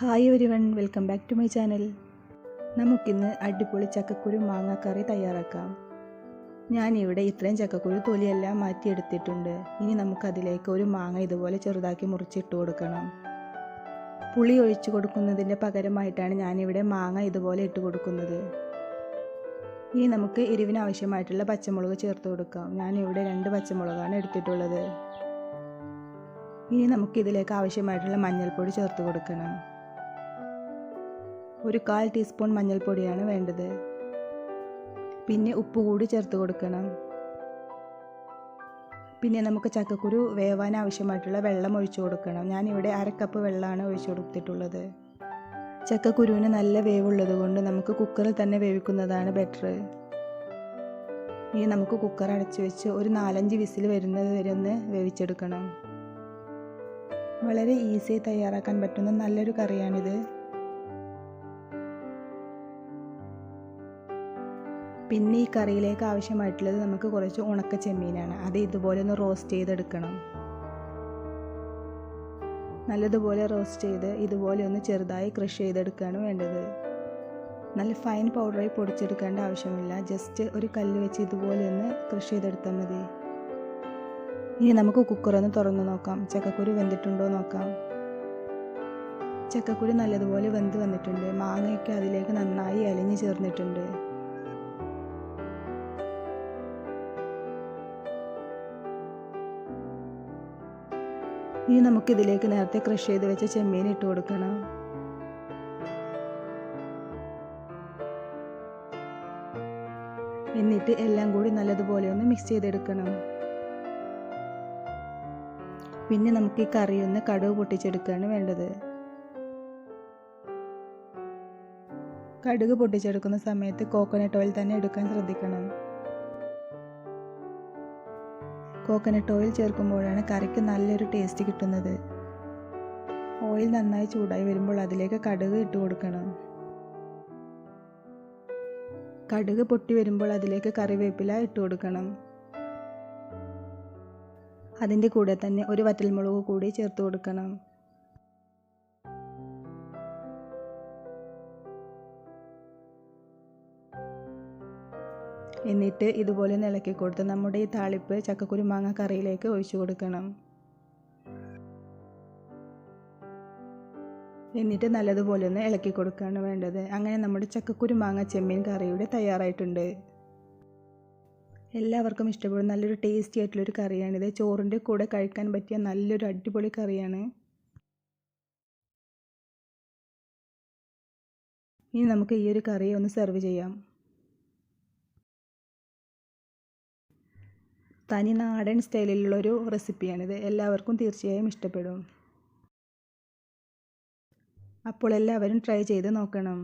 Hi ഒരു one welcome back to my channel നമുക്കിന്ന് അടിപൊളി ചക്കക്കുരു മാങ്ങാക്കറി തയ്യാറാക്കാം. ഞാനിവിടെ ഇത്രയും ചക്കക്കുരു തൊലിയെല്ലാം മാറ്റിയെടുത്തിട്ടുണ്ട്. ഇനി നമുക്കതിലേക്ക് ഒരു മാങ്ങ ഇതുപോലെ ചെറുതാക്കി മുറിച്ചിട്ട് കൊടുക്കണം. പുളി ഒഴിച്ചു കൊടുക്കുന്നതിന്റെ പകരമായിട്ടാണ് ഞാനിവിടെ മാങ്ങ ഇതുപോലെ ഇട്ട് കൊടുക്കുന്നത്. ഇനി നമുക്ക് എരിവിന് ആവശ്യമായിട്ടുള്ള പച്ചമുളക് ചേർത്ത് കൊടുക്കാം. ഞാനിവിടെ രണ്ട് പച്ചമുളകാണ് എടുത്തിട്ടുള്ളത്. ഇനി നമുക്ക് ഇതിലേക്ക് ആവശ്യമായിട്ടുള്ള മഞ്ഞൾപ്പൊടി ചേർത്ത് കൊടുക്കണം. ഒരു കാൽ ടീസ്പൂൺ മഞ്ഞൾപ്പൊടിയാണ് വേണ്ടത്. പിന്നെ ഉപ്പ് കൂടി ചേർത്ത് കൊടുക്കണം. പിന്നെ നമുക്ക് ചക്കക്കുരു വേവാൻ ആവശ്യമായിട്ടുള്ള വെള്ളം ഒഴിച്ചു കൊടുക്കണം. ഞാനിവിടെ അര കപ്പ് വെള്ളമാണ് ഒഴിച്ചു കൊടുത്തിട്ടുള്ളത്. ചക്കക്കുരുവിന് നല്ല വേവുള്ളത് കൊണ്ട് നമുക്ക് കുക്കറിൽ തന്നെ വേവിക്കുന്നതാണ് ബെറ്റർ ഇനി നമുക്ക് കുക്കർ അടച്ചു വെച്ച് ഒരു നാലഞ്ച് വിസിൽ വരുന്നത് വരെ ഒന്ന് വേവിച്ചെടുക്കണം. വളരെ ഈസി തയ്യാറാക്കാൻ പറ്റുന്ന നല്ലൊരു കറിയാണിത്. പിന്നെ ഈ കറിയിലേക്ക് ആവശ്യമായിട്ടുള്ളത് നമുക്ക് കുറച്ച് ഉണക്ക ചെമ്മീനാണ്. അത് ഇതുപോലെ ഒന്ന് റോസ്റ്റ് ചെയ്തെടുക്കണം. നല്ലതുപോലെ റോസ്റ്റ് ചെയ്ത് ഇതുപോലെ ഒന്ന് ചെറുതായി ക്രഷ് ചെയ്തെടുക്കുകയാണ് വേണ്ടത്. നല്ല ഫൈൻ പൗഡറായി പൊടിച്ചെടുക്കേണ്ട ആവശ്യമില്ല. ജസ്റ്റ് ഒരു കല്ല് വെച്ച് ഇതുപോലെ ഒന്ന് ക്രഷ് ചെയ്തെടുത്താൽ മതി. ഇനി നമുക്ക് കുക്കറൊന്ന് തുറന്ന് നോക്കാം. ചക്കക്കുരു വെന്തിട്ടുണ്ടോ നോക്കാം. ചക്കക്കുരു നല്ലതുപോലെ വെന്ത് വന്നിട്ടുണ്ട്. മാങ്ങയൊക്കെ അതിലേക്ക് നന്നായി അലിഞ്ഞു ചേർന്നിട്ടുണ്ട്. ഇനി നമുക്കിതിലേക്ക് നേരത്തെ ക്രഷ് ചെയ്ത് വെച്ച ചെമ്മീൻ ഇട്ട് കൊടുക്കണം. എന്നിട്ട് എല്ലാം കൂടി നല്ലതുപോലെ ഒന്ന് മിക്സ് ചെയ്തെടുക്കണം. പിന്നെ നമുക്ക് ഈ കറി ഒന്ന് കടുവ് പൊട്ടിച്ചെടുക്കുകയാണ് വേണ്ടത്. കടുക് പൊട്ടിച്ചെടുക്കുന്ന സമയത്ത് കോക്കനട്ട് ഓയിൽ തന്നെ എടുക്കാൻ ശ്രദ്ധിക്കണം. കോക്കനട്ട് ഓയിൽ ചേർക്കുമ്പോഴാണ് കറിക്ക് നല്ലൊരു ടേസ്റ്റ് കിട്ടുന്നത്. ഓയിൽ നന്നായി ചൂടായി വരുമ്പോൾ അതിലേക്ക് കടുക് ഇട്ട് കൊടുക്കണം. കടുക് പൊട്ടി വരുമ്പോൾ അതിലേക്ക് കറിവേപ്പില ഇട്ട് കൊടുക്കണം. അതിന്റെ കൂടെ തന്നെ ഒരു വറ്റൽമുളക് കൂടി ചേർത്ത് കൊടുക്കണം. എന്നിട്ട് ഇതുപോലെ ഇളക്കി കൊടുത്ത് നമ്മുടെ ഈ താളിപ്പ് ചക്കക്കുരു മാങ്ങ കറിയിലേക്ക് ഒഴിച്ചു കൊടുക്കണം. എന്നിട്ട് നല്ലതുപോലെ ഒന്ന് ഇളക്കി കൊടുക്കുകയാണ് വേണ്ടത്. അങ്ങനെ നമ്മുടെ ചക്കക്കുരു മാങ്ങ ചെമ്മീൻ കറിയുടെ തയ്യാറായിട്ടുണ്ട്. എല്ലാവർക്കും ഇഷ്ടപ്പെടും നല്ലൊരു ടേസ്റ്റി ആയിട്ടുള്ളൊരു കറിയാണിത് ചോറിന്റെ കൂടെ കഴിക്കാൻ പറ്റിയ നല്ലൊരു അടിപൊളി കറിയാണ്. ഇനി നമുക്ക് ഈ ഒരു കറി ഒന്ന് സെർവ് ചെയ്യാം. തനി നാടൻ സ്റ്റൈലിലുള്ളൊരു റെസിപ്പിയാണിത്. എല്ലാവർക്കും തീർച്ചയായും ഇഷ്ടപ്പെടും. അപ്പോൾ എല്ലാവരും ട്രൈ ചെയ്ത് നോക്കണം.